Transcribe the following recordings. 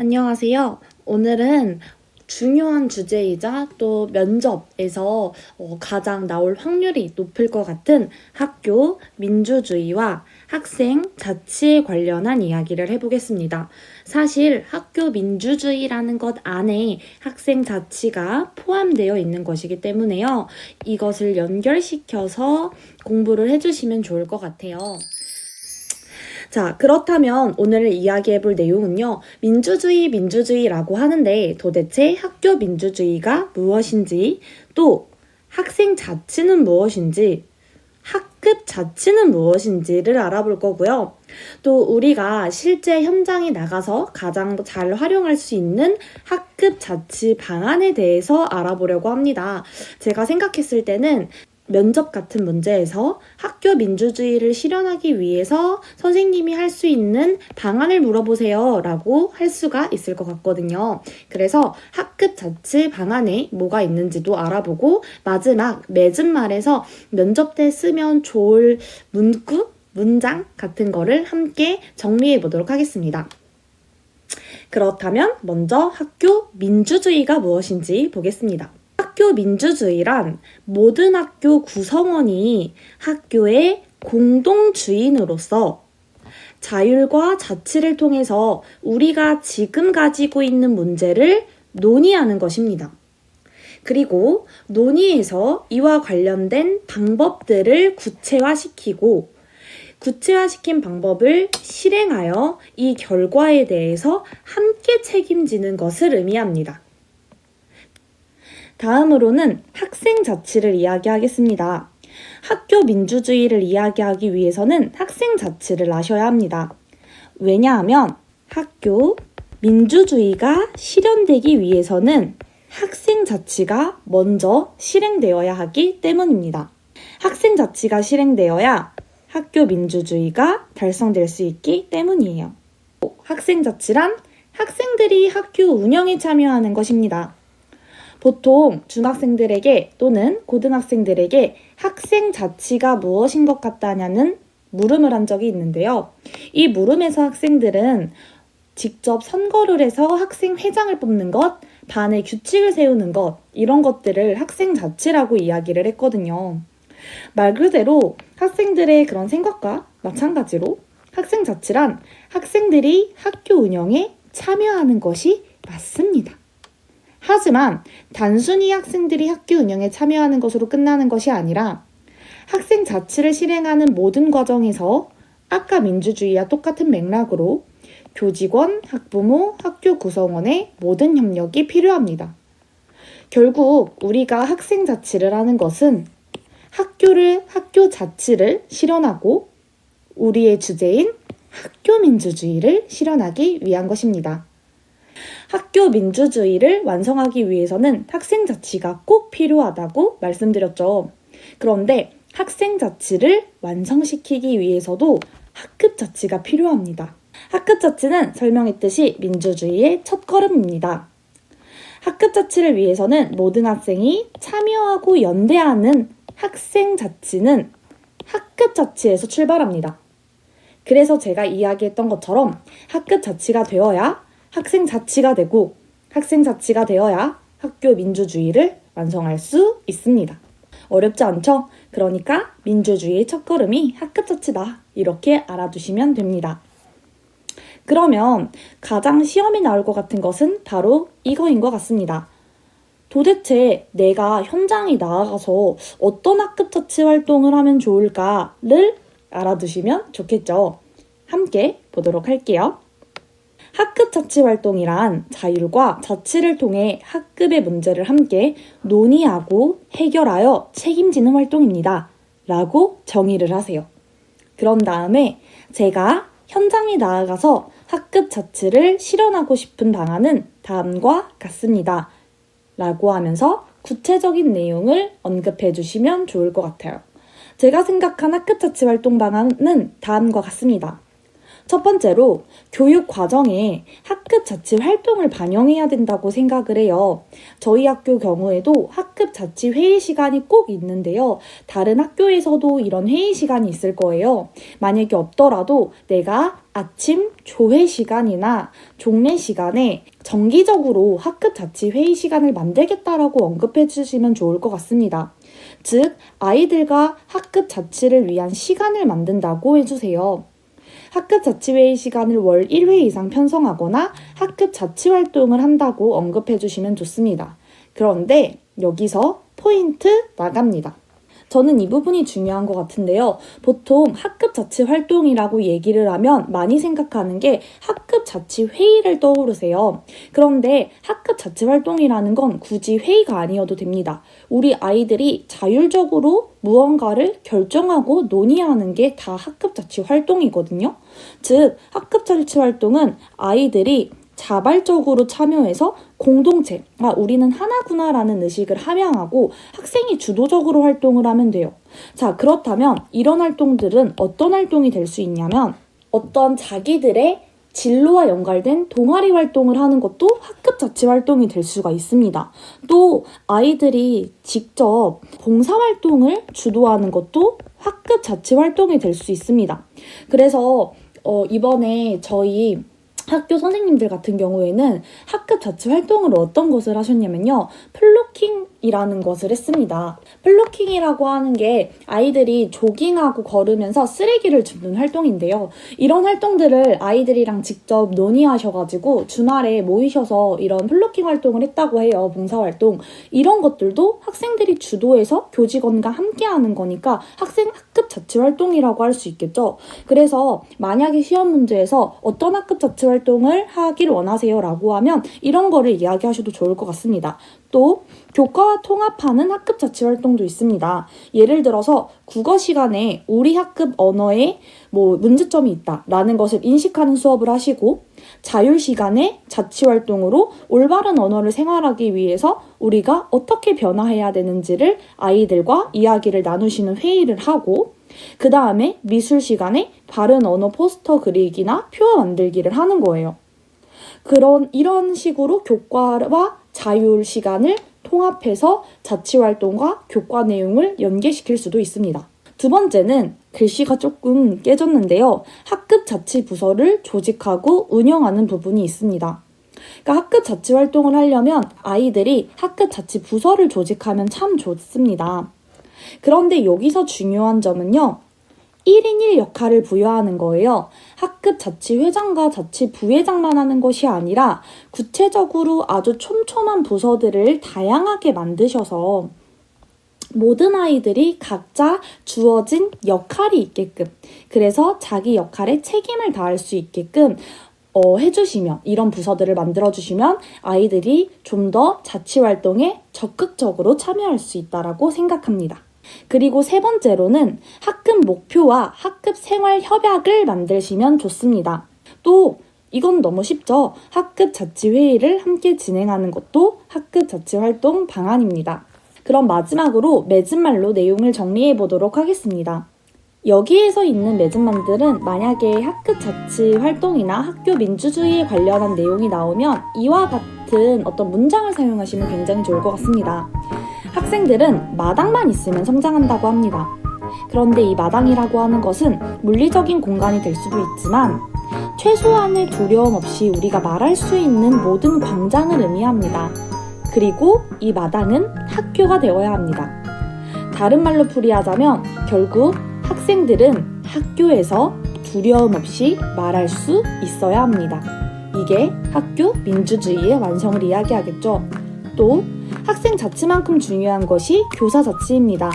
안녕하세요. 오늘은 중요한 주제이자 또 면접에서 어, 가장 나올 확률이 높을 것 같은 학교 민주주의와 학생 자치에 관련한 이야기를 해보겠습니다. 사실 학교 민주주의라는 것 안에 학생 자치가 포함되어 있는 것이기 때문에요. 이것을 연결시켜서 공부를 해주시면 좋을 것 같아요. 자, 그렇다면 오늘 이야기해 볼 내용은요. 민주주의, 민주주의라고 하는데 도대체 학교 민주주의가 무엇인지, 또 학생 자치는 무엇인지, 학급 자치는 무엇인지를 알아볼 거고요. 또 우리가 실제 현장에 나가서 가장 잘 활용할 수 있는 학급 자치 방안에 대해서 알아보려고 합니다. 제가 생각했을 때는 면접 같은 문제에서 학교 민주주의를 실현하기 위해서 선생님이 할 수 있는 방안을 물어보세요 라고 할 수가 있을 것 같거든요. 그래서 학급 자치 방안에 뭐가 있는지도 알아보고 마지막 맺은 말에서 면접 때 쓰면 좋을 문구, 문장 같은 거를 함께 정리해 보도록 하겠습니다. 그렇다면 먼저 학교 민주주의가 무엇인지 보겠습니다. 학교 민주주의란 모든 학교 구성원이 학교의 공동 주인으로서 자율과 자치를 통해서 우리가 지금 가지고 있는 문제를 논의하는 것입니다. 그리고 논의에서 이와 관련된 방법들을 구체화시키고 구체화시킨 방법을 실행하여 이 결과에 대해서 함께 책임지는 것을 의미합니다. 다음으로는 학생 자치를 이야기하겠습니다. 학교 민주주의를 이야기하기 위해서는 학생 자치를 아셔야 합니다. 왜냐하면 학교 민주주의가 실현되기 위해서는 학생 자치가 먼저 실행되어야 하기 때문입니다. 학생 자치가 실행되어야 학교 민주주의가 달성될 수 있기 때문이에요. 학생 자치란 학생들이 학교 운영에 참여하는 것입니다. 보통 중학생들에게 또는 고등학생들에게 학생 자치가 무엇인 것 같다냐는 물음을 한 적이 있는데요. 이 물음에서 학생들은 직접 선거를 해서 학생 회장을 뽑는 것, 반의 규칙을 세우는 것, 이런 것들을 학생 자치라고 이야기를 했거든요. 말 그대로 학생들의 그런 생각과 마찬가지로 학생 자치란 학생들이 학교 운영에 참여하는 것이 맞습니다. 하지만 단순히 학생들이 학교 운영에 참여하는 것으로 끝나는 것이 아니라 학생 자치를 실행하는 모든 과정에서 아까 민주주의와 똑같은 맥락으로 교직원, 학부모, 학교 구성원의 모든 협력이 필요합니다. 결국 우리가 학생 자치를 하는 것은 학교를, 학교 자치를 실현하고 우리의 주제인 학교 민주주의를 실현하기 위한 것입니다. 학교 민주주의를 완성하기 위해서는 학생 자치가 꼭 필요하다고 말씀드렸죠. 그런데 학생 자치를 완성시키기 위해서도 학급 자치가 필요합니다. 학급 자치는 설명했듯이 민주주의의 첫 걸음입니다. 학급 자치를 위해서는 모든 학생이 참여하고 연대하는 학생 자치는 학급 자치에서 출발합니다. 그래서 제가 이야기했던 것처럼 학급 자치가 되어야 학생 자치가 되고 학생 자치가 되어야 학교 민주주의를 완성할 수 있습니다. 어렵지 않죠? 그러니까 민주주의의 첫걸음이 학급 자치다. 이렇게 알아두시면 됩니다. 그러면 가장 시험에 나올 것 같은 것은 바로 이거인 것 같습니다. 도대체 내가 현장에 나아가서 어떤 학급 자치 활동을 하면 좋을까를 알아두시면 좋겠죠. 함께 보도록 할게요. 학급 자치 활동이란 자율과 자치를 통해 학급의 문제를 함께 논의하고 해결하여 책임지는 활동입니다. 라고 정의를 하세요. 그런 다음에 제가 현장에 나아가서 학급 자치를 실현하고 싶은 방안은 다음과 같습니다. 라고 하면서 구체적인 내용을 언급해 주시면 좋을 것 같아요. 제가 생각한 학급 자치 활동 방안은 다음과 같습니다. 첫 번째로 교육 과정에 학급 자치 활동을 반영해야 된다고 생각을 해요. 저희 학교 경우에도 학급 자치 회의 시간이 꼭 있는데요. 다른 학교에서도 이런 회의 시간이 있을 거예요. 만약에 없더라도 내가 아침 조회 시간이나 종례 시간에 정기적으로 학급 자치 회의 시간을 만들겠다라고 언급해 주시면 좋을 것 같습니다. 즉, 아이들과 학급 자치를 위한 시간을 만든다고 해주세요. 학급 자치회의 시간을 월 1회 이상 편성하거나 학급 자치 활동을 한다고 언급해 주시면 좋습니다. 그런데 여기서 포인트 나갑니다. 저는 이 부분이 중요한 것 같은데요. 보통 학급 자치 활동이라고 얘기를 하면 많이 생각하는 게 학급 자치 회의를 떠오르세요. 그런데 학급 자치 활동이라는 건 굳이 회의가 아니어도 됩니다. 우리 아이들이 자율적으로 무언가를 결정하고 논의하는 게 다 학급 자치 활동이거든요. 즉, 학급 자치 활동은 아이들이 자발적으로 참여해서 공동체, 아, 우리는 하나구나라는 의식을 함양하고 학생이 주도적으로 활동을 하면 돼요. 자, 그렇다면 이런 활동들은 어떤 활동이 될 수 있냐면 어떤 자기들의 진로와 연관된 동아리 활동을 하는 것도 학급 자치 활동이 될 수가 있습니다. 또 아이들이 직접 봉사 활동을 주도하는 것도 학급 자치 활동이 될 수 있습니다. 그래서 어, 이번에 저희 학교 선생님들 같은 경우에는 학급 자치 활동으로 어떤 것을 하셨냐면요. 플로킹 이라는 것을 했습니다. 플로킹이라고 하는 게 아이들이 조깅하고 걸으면서 쓰레기를 줍는 활동인데요. 이런 활동들을 아이들이랑 직접 논의하셔가지고 주말에 모이셔서 이런 플로킹 활동을 했다고 해요. 봉사활동. 이런 것들도 학생들이 주도해서 교직원과 함께 하는 거니까 학생 학급 자치 활동이라고 할 수 있겠죠. 그래서 만약에 시험 문제에서 어떤 학급 자치 활동을 하길 원하세요 라고 하면 이런 거를 이야기하셔도 좋을 것 같습니다. 또 교과와 통합하는 학급 자치 활동도 있습니다. 예를 들어서 국어 시간에 우리 학급 언어에 뭐 문제점이 있다라는 것을 인식하는 수업을 하시고 자율 시간에 자치 활동으로 올바른 언어를 생활하기 위해서 우리가 어떻게 변화해야 되는지를 아이들과 이야기를 나누시는 회의를 하고 그 다음에 미술 시간에 바른 언어 포스터 그리기나 표 만들기를 하는 거예요. 그런 이런 식으로 교과와 자율 시간을 통합해서 자치 활동과 교과 내용을 연계시킬 수도 있습니다. 두 번째는 글씨가 조금 깨졌는데요. 학급 자치 부서를 조직하고 운영하는 부분이 있습니다. 그러니까 학급 자치 활동을 하려면 아이들이 학급 자치 부서를 조직하면 참 좋습니다. 그런데 여기서 중요한 점은요. 1인 1 역할을 부여하는 거예요. 학급 자치회장과 자치부회장만 하는 것이 아니라 구체적으로 아주 촘촘한 부서들을 다양하게 만드셔서 모든 아이들이 각자 주어진 역할이 있게끔 그래서 자기 역할에 책임을 다할 수 있게끔 어, 해주시면 이런 부서들을 만들어주시면 아이들이 좀 더 자치활동에 적극적으로 참여할 수 있다라고 생각합니다. 그리고 세 번째로는 학급 목표와 학급 생활 협약을 만드시면 좋습니다. 또 이건 너무 쉽죠. 학급 자치 회의를 함께 진행하는 것도 학급 자치 활동 방안입니다. 그럼 마지막으로 맺은말로 내용을 정리해 보도록 하겠습니다. 여기에서 있는 맺은말들은 만약에 학급 자치 활동이나 학교 민주주의에 관련한 내용이 나오면 이와 같은 어떤 문장을 사용하시면 굉장히 좋을 것 같습니다. 학생들은 마당만 있으면 성장한다고 합니다. 그런데 이 마당이라고 하는 것은 물리적인 공간이 될 수도 있지만 최소한의 두려움 없이 우리가 말할 수 있는 모든 광장을 의미합니다. 그리고 이 마당은 학교가 되어야 합니다. 다른 말로 풀이하자면 결국 학생들은 학교에서 두려움 없이 말할 수 있어야 합니다. 이게 학교 민주주의의 완성을 이야기하겠죠. 또 학생 자치만큼 중요한 것이 교사 자치입니다.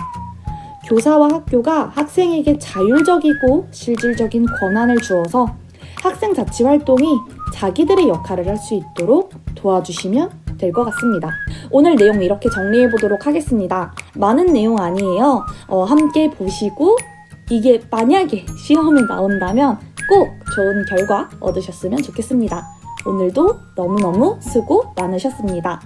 교사와 학교가 학생에게 자율적이고 실질적인 권한을 주어서 학생 자치 활동이 자기들의 역할을 할 수 있도록 도와주시면 될 것 같습니다. 오늘 내용 이렇게 정리해 보도록 하겠습니다. 많은 내용 아니에요. 어, 함께 보시고 이게 만약에 시험에 나온다면 꼭 좋은 결과 얻으셨으면 좋겠습니다. 오늘도 너무너무 수고 많으셨습니다.